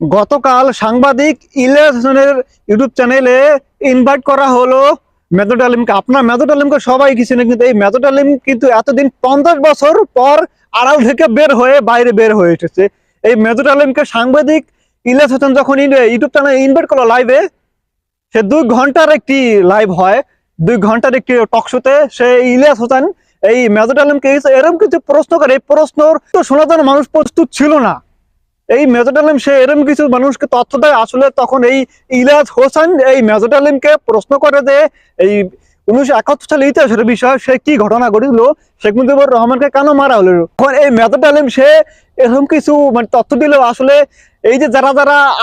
গতকাল সাংবাদিক ইলিয়াস হোসেনের ইউটিউব চ্যানেলে ইনভাইট করা হলো মেথড আলিমকে আপনার মেথড আলিমকে সবাই কিছু না কিন্তু এই মেথড আলিম কিন্তু এতদিন পঞ্চাশ বছর পর আড়াল থেকে বের হয়ে বাইরে বের হয়ে এসেছে। এই মেথড আলিমকে সাংবাদিক ইলিয়াস হোসেন যখন ইউটিউব চ্যানেলে ইনভাইট করল লাইভে সে দুই ঘণ্টার একটি লাইভ হয়। দুই ঘণ্টার একটি টকশোতে সে ইলিয়াস হোসেন এই মেজর আলমকে এরকম কিছু প্রশ্ন করে। এই প্রশ্ন তো শোনার জন্য মানুষ প্রস্তুত ছিল না। এই মেজর আলম সে এরকম কিছু মানুষকে তথ্য দেয়, আসলে তখন এই ইলিয়াস হোসেন এই মেজর আলমকে প্রশ্ন করে যে এই মানে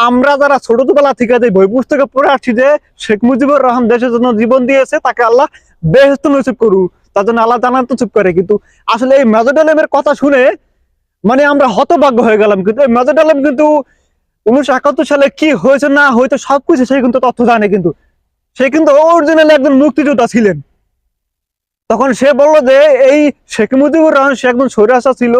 আমরা যারা ছোটবেলা বই পড়ে আসছি যে শেখ মুজিবুর রহমান দেশের জন্য জীবন দিয়েছে, তাকে আল্লাহ বেহস্ত নসিব করুক। তার জন্য আল্লাহ জানান তো চুপ করে। কিন্তু আসলে এই মেজর আলমের কথা শুনে মানে আমরা হতভাগ্য হয়ে গেলাম কিন্তু মেজর আলম কিন্তু উনিশশো একাত্তর সালে কি হয়েছে না হয়তো সবকিছু সে কিন্তু তথ্য জানে কিন্তু। সে কিন্তু অরিজিনাল একজন মুক্তিযোদ্ধা ছিলেন। তখন সে বলল যে, এই শেখ মুজিবুর রহমান, সে একজন স্বৈরাচার ছিল।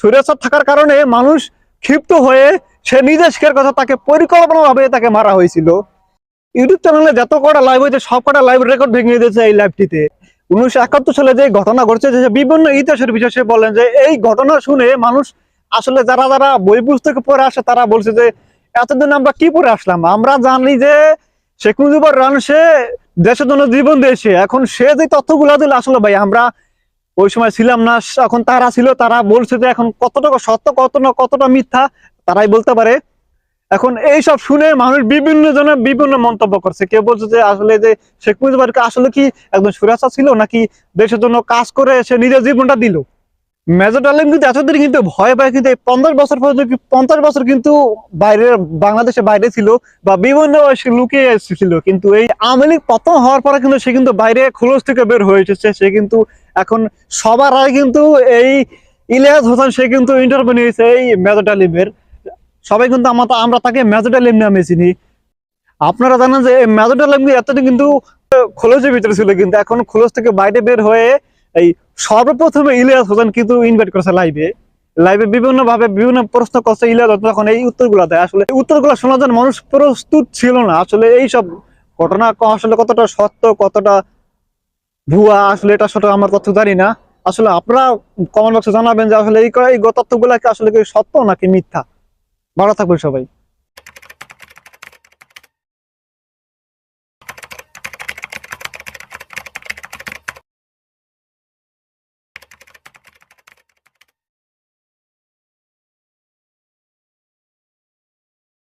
স্বৈরাচার থাকার কারণে মানুষ ক্ষিপ্ত হয়ে সে নিজে শিকার কথা তাকে পরিকল্পনা ভাবে তাকে মারা হয়েছিল। ইউটিউব চ্যানেলে যত কটা লাইভ হয়েছে সব কটা লাইভ রেকর্ড ভেঙে দিয়েছে এই লাইভটিতে উনিশশো একাত্তর সালে যে ঘটনা ঘটছে, যে বিভিন্ন ইতিহাসের সে বলেন যে এই ঘটনা শুনে মানুষ আসলে যারা যারা বই পুস্তকে পড়ে আসে, তারা বলছে যে এতদিন আমরা কি পড়ে আসলাম? আমরা জানি যে শেখ মুজিবুর রহমান, সে দেশের জন্য জীবন দিয়েছে। এখন সে যে তথ্যগুলো দিল, আসলে ভাই, আমরা ওই সময় ছিলাম না, এখন তারা ছিল, তারা বলছে যে এখন কতটা সত্য কত না কতটা মিথ্যা, তারাই বলতে পারে। এখন এই সব শুনে মানুষ বিভিন্ন জনের বিভিন্ন মন্তব্য করছে। কেউ বলছে যে আসলে যে শেখ মুজিবুরকে আসলে কি একজন সুরাচা ছিল নাকি দেশের জন্য কাজ করে সে নিজের জীবনটা দিল? মেজর আলম কিন্তু এতদিন কিন্তু ভয় পায় কিন্তু এই পঞ্চাশ বছর পর্যন্ত পঞ্চাশ বছর কিন্তু বাইরে বাংলাদেশে বাইরে ছিল বা বিভিন্ন লুকিয়ে ছিল কিন্তু এই আওয়ামী লীগ পতন হওয়ার পরে কিন্তু সে কিন্তু বাইরে খোলস থেকে বের হয়ে এসেছে। সে কিন্তু এখন সবার আগে কিন্তু এই ইলিয়াস হোসেন সে কিন্তু ইন্টারভিউ নিয়েছে এই মেজর আলিমের সবাই কিন্তু আমরা আমরা তাকে মেজর আলিম নামে চিনি। আপনারা জানেন যে মেজর আলিম এতদিন কিন্তু খোলসের ভিতরে ছিল কিন্তু এখন খোলস থেকে বাইরে বের হয়ে এই সর্বপ্রথমে ইলিয়াস হোসেন কিন্তু ইনভাইট করেছে লাইভে লাইভে বিভিন্ন ভাবে বিভিন্ন প্রশ্ন করছে ইলিয়াস তখন এই উত্তরগুলো দেয়। আসলে উত্তরগুলো শোনার জন্য মানুষ প্রস্তুত ছিল না। আসলে এই সব ঘটনা আসলে কতটা সত্য, কতটা ভুয়া, আসলে এটা সত্য আমার তথ্য জানি না। আসলে আপনারা কমেন্ট বক্সে জানাবেন যে আসলে এই এই তথ্যগুলা আসলে সত্য নাকি মিথ্যা? ভালো থাকবেন সবাই।